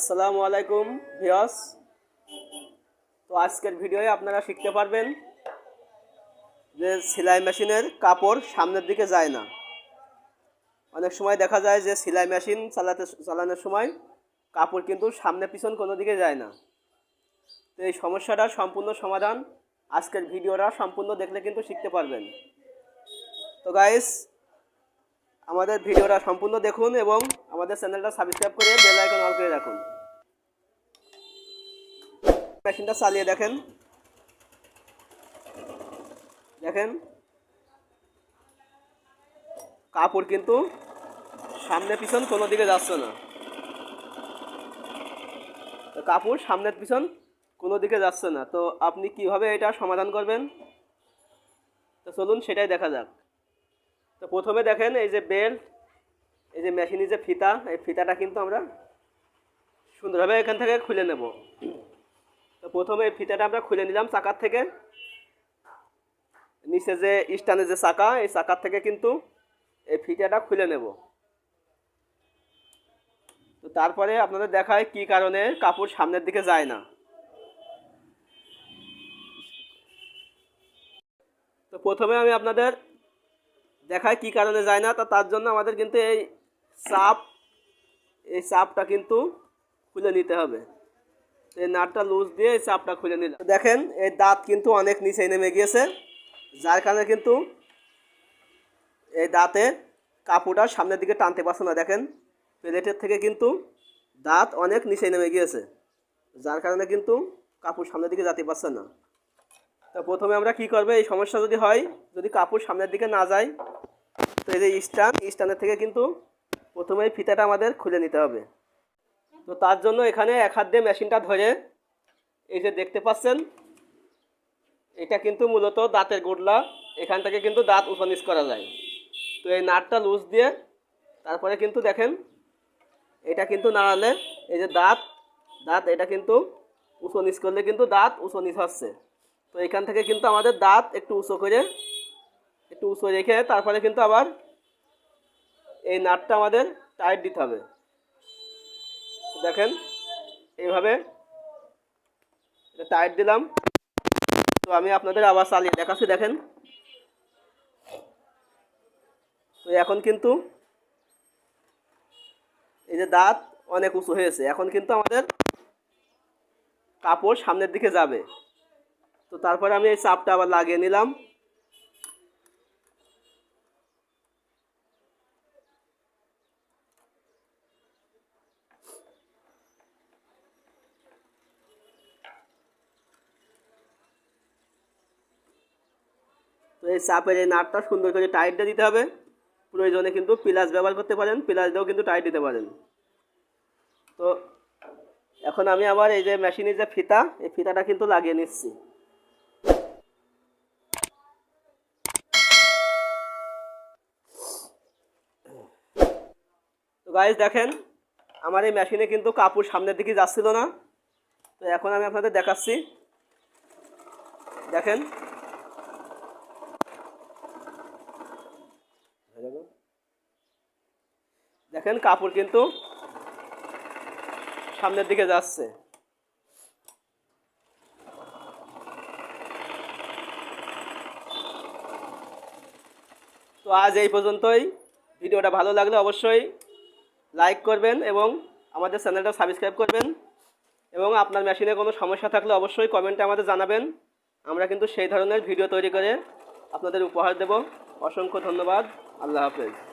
আসসালামু আলাইকুম ভিয়াস তো আজকের ভিডিওয়ে আপনারা শিখতে পারবেন যে সেলাই মেশিনের কাপড় সামনের দিকে যায় না। অনেক সময় দেখা যায় যে সেলাই মেশিন চালাতে, চালানোর সময় কাপড় কিন্তু সামনে পিছন কোনো দিকে যায় না। তো এই সমস্যাটার সম্পূর্ণ সমাধান আজকের ভিডিওটা সম্পূর্ণ দেখলে কিন্তু শিখতে পারবেন। তো গাইস আমাদের ভিডিওটা সম্পূর্ণ দেখুন এবং আমাদের চ্যানেলটা সাবস্ক্রাইব করে বেল আইকন অন করে রাখুন। মেশিনটা চালিয়ে দেখেন। দেখেন। কাপড় কিন্তু সামনে পিছন কোনো দিকে যাচ্ছে না। কাপড় সামনের পিছন কোনো দিকে যাচ্ছে না। তো আপনি কীভাবে এটা সমাধান করবেন? তো চলুন সেটাই দেখা যাক। তো প্রথমে দেখেন এই যে বেল্ট, এই যে মেশিনের যে ফিতা, এই ফিতাটা কিন্তু আমরা সুন্দরভাবে এখান থেকে খুলে নেব। প্রথমে ফিতাটা আমরা খুলে নিলাম চাকার থেকে। নিচে যে স্টানে যে চাকা, এই চাকার থেকে কিন্তু এই ফিতাটা খুলে নেব। তো তারপরে আপনাদের দেখায় কি কারণে কাপড় সামনের দিকে যায় না। তো প্রথমে আমি আপনাদের দেখায় কি কারণে যায় না, তা তার জন্য আমাদের কিন্তু এই চাপ, এই চাপটা কিন্তু খুলে নিতে হবে। এই নাটটা লুজ দিয়ে এই চাপটা খুলে নিলাম। দেখেন, এই দাঁত কিন্তু অনেক নিচে নেমে গিয়েছে, যার কারণে কিন্তু এই দাঁতে কাপড়টা সামনের দিকে টানতে পারছে না। দেখেন, প্লেটের থেকে কিন্তু দাঁত অনেক নিচে নেমে গিয়েছে, যার কারণে কিন্তু কাপড় সামনের দিকে যেতে পারছে না। তো প্রথমে আমরা কি করব, এই সমস্যা যদি হয়, যদি কাপড় সামনের দিকে না যায়, তো এই যে স্টান, স্টানের থেকে কিন্তু প্রথমে ফিতাটা আমাদের খুলে নিতে হবে। তো তার জন্য এখানে এক হাত দিয়ে মেশিনটা ধরে এই যে দেখতে পাচ্ছেন, এটা কিন্তু মূলত দাঁতের গোডলা এখান থেকে কিন্তু দাঁত উপানিস করা যায়। তো এই নাটটা লুজ দিয়ে তারপরে কিন্তু দেখেন, এটা কিন্তু নাড়ালে এই যে দাঁত দাঁত এটা কিন্তু উঁচু নিচ করলে কিন্তু দাঁত উঁচু নিচ হচ্ছে। তো এখান থেকে কিন্তু আমাদের দাঁত একটু উঁচু করে, একটু উঁচু রেখে তারপরে কিন্তু আবার এই নাটটা আমাদের টাইট দিতে হবে। দেখেন, এইভাবে টাইট দিলাম। তো আমি আপনাদের আবার চালিয়ে দেখাচ্ছি, দেখেন। তো এখন কিন্তু এই যে দাঁত অনেক উঁচু হয়েছে, এখন কিন্তু আমাদের কাপড় সামনের দিকে যাবে। তো তারপরে আমি এই চাপটা আবার লাগিয়ে নিলাম। এই চাপের এই নাটটা সুন্দর করে টাইট দিয়ে দিতে হবে। প্রয়োজনে কিন্তু পিলাস ব্যবহার করতে পারেন, পিলাস দিয়েও কিন্তু টাইট দিতে পারেন। তো এখন আমি আবার এই যে মেশিনের যে ফিতা, এই ফিতাটা কিন্তু লাগিয়ে নিচ্ছি। তো গাইজ দেখেন, আমার এই মেশিনে কিন্তু কাপড় সামনের দিকে যাচ্ছিল না। তো এখন আমি আপনাদের দেখাচ্ছি। দেখেন দেখেন কাপড় কিন্তু সামনের দিকে যাচ্ছে। তো আজ এই পর্যন্তই। ভিডিওটা ভালো লাগলে অবশ্যই লাইক করবেন এবং আমাদের চ্যানেলটা সাবস্ক্রাইব করবেন। এবং আপনার মেশিনে কোনো সমস্যা থাকলে অবশ্যই কমেন্টে আমাদের জানাবেন। আমরা কিন্তু সেই ধরনের ভিডিও তৈরি করে আপনাদের উপহার দেব। অসংখ্য ধন্যবাদ। আল্লাহ হাফেজ।